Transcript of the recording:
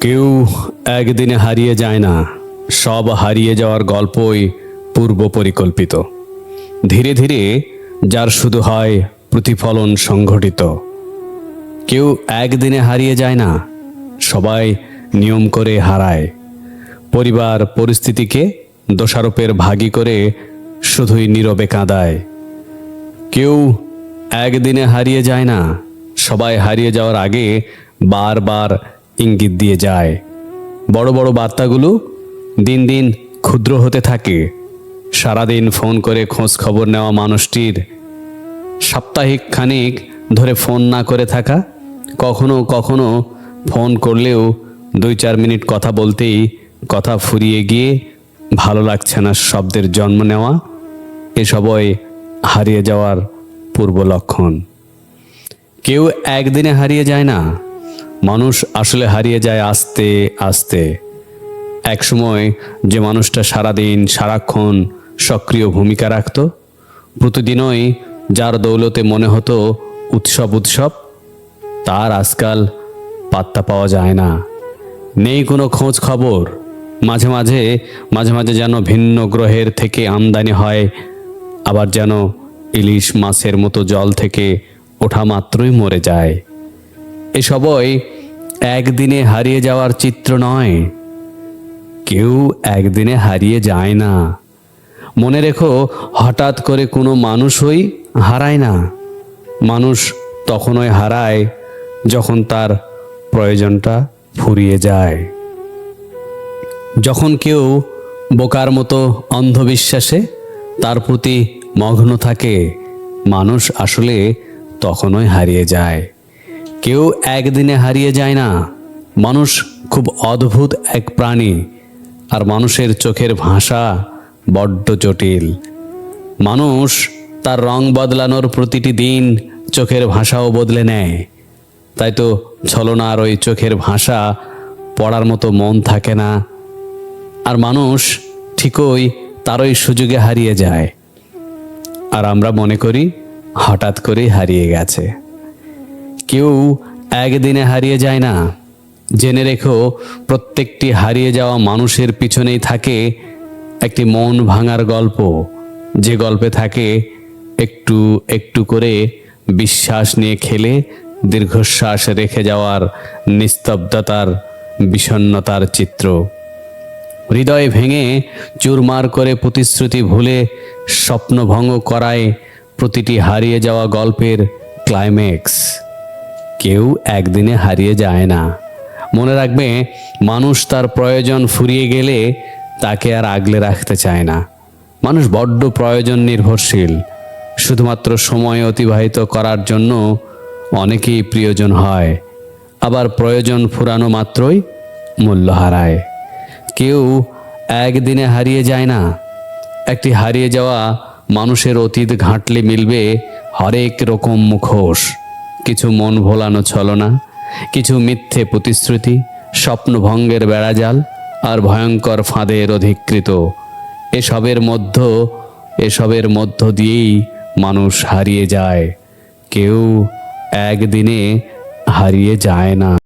কেউ একদিনে হারিয়ে যায় না। সব হারিয়ে যাওয়ার গল্পই পূর্ব পরিকল্পিত। ধীরে ধীরে যার শুধু হয় প্রতিফলন সংঘটিত। কেউ একদিনে হারিয়ে যায় না, সবাই নিয়ম করে হারায়। পরিবার পরিস্থিতিকে দোষারোপের ভাগী করে শুধুই নীরবে কাঁদায়। কেউ একদিনে হারিয়ে যায় না, সবাই হারিয়ে যাওয়ার আগে বারবার ইঙ্গিত দিয়ে যায়। বড় বড় বার্তাগুলো দিন দিন ক্ষুদ্র হতে থাকে। সারাদিন ফোন করে খোঁজ খবর নেওয়া মানুষটির সাপ্তাহিক খানিক ধরে ফোন না করে থাকা, কখনো কখনো ফোন করলেও দুই চার মিনিট কথা বলতেই কথা ফুরিয়ে গিয়ে ভালো লাগছে না শব্দের জন্ম নেওয়া এসবই হারিয়ে যাওয়ার পূর্ব লক্ষণ। কেউ একদিনে হারিয়ে যায় না। মানুষ আসলে হারিয়ে যায় আস্তে আস্তে। একসময় যে মানুষটা সারাদিন, সারাক্ষণ সক্রিয় ভূমিকা রাখত, প্রতিদিনই যার দৌলতে মনে হতো উৎসব উৎসব, তার আজকাল পাত্তা পাওয়া যায় না। নেই কোনো খোঁজ খবর। মাঝে মাঝে মাঝে মাঝে যেন ভিন্ন গ্রহের থেকে আমদানি হয়, আবার যেন ইলিশ মাছের মতো জল থেকে ওঠা মাত্রই মরে যায়। এসবই একদিনে হারিয়ে যাওয়ার চিত্র নয়। কেউ একদিনে হারিয়ে যায় না। মনে রেখো, হঠাৎ করে কোনো মানুষই হারায় না। মানুষ তখনই হারায় যখন তার প্রয়োজনটা ফুরিয়ে যায়। যখন কেউ বোকার মতো অন্ধবিশ্বাসে তার প্রতি মগ্ন থাকে, মানুষ আসলে তখনই হারিয়ে যায়। কেউ একদিনে হারিয়ে যায় না। মানুষ খুব অদ্ভুত এক প্রাণী, আর মানুষের চোখের ভাষা বড্ড জটিল। মানুষ তার রং বদলানোর প্রতিটি দিন চোখের ভাষাও বদলে নেয়। তাই তো ছলনার ওই চোখের ভাষা পড়ার মতো মন থাকে না। আর মানুষ ঠিকই তারই সুযোগে হারিয়ে যায়। আর আমরা মনে করি হঠাৎ করেই হারিয়ে গেছে। কেউ একদিনে হারিয়ে যায় না। জেনে রেখো, প্রত্যেকটি হারিয়ে যাওয়া মানুষের পিছনেই থাকে একটি মন ভাঙার গল্প। যে গল্পে থাকে, একটু একটু করে বিশ্বাস নিয়ে খেলে দীর্ঘশ্বাস রেখে যাওয়ার নিস্তব্ধতার বিষণ্ণতার চিত্র। হৃদয় ভেঙে চুরমার করে প্রতিশ্রুতি ভুলে স্বপ্নভঙ্গ করায় প্রতিটি হারিয়ে যাওয়া গল্পের ক্লাইম্যাক্স কেউ একদিনে হারিয়ে যায় না। মনে রাখবে, মানুষ তার প্রয়োজন ফুরিয়ে গেলে তাকে আর আগলে রাখতে চায় না। মানুষ বড্ড প্রয়োজন নির্ভরশীল। শুধুমাত্র সময় অতিবাহিত করার জন্য অনেকেই প্রিয়জন হয়। আবার প্রয়োজন ফুরানো মাত্রই মূল্য হারায়। কেউ একদিনে হারিয়ে যায় না। একটি হারিয়ে যাওয়া মানুষের অতীত ঘাঁটলে মিলবে হরেক রকম মুখোশ। কিছু মন ভোলানো ছলনা, কিছু মিথ্যে প্রতিশ্রুতি স্বপ্নভঙ্গের বেড়াজাল আর ভয়ঙ্কর ফাঁদের অধিকৃত। এসবের মধ্য এসবের মধ্য দিয়েই মানুষ হারিয়ে যায়। কেউ একদিনে হারিয়ে যায় না।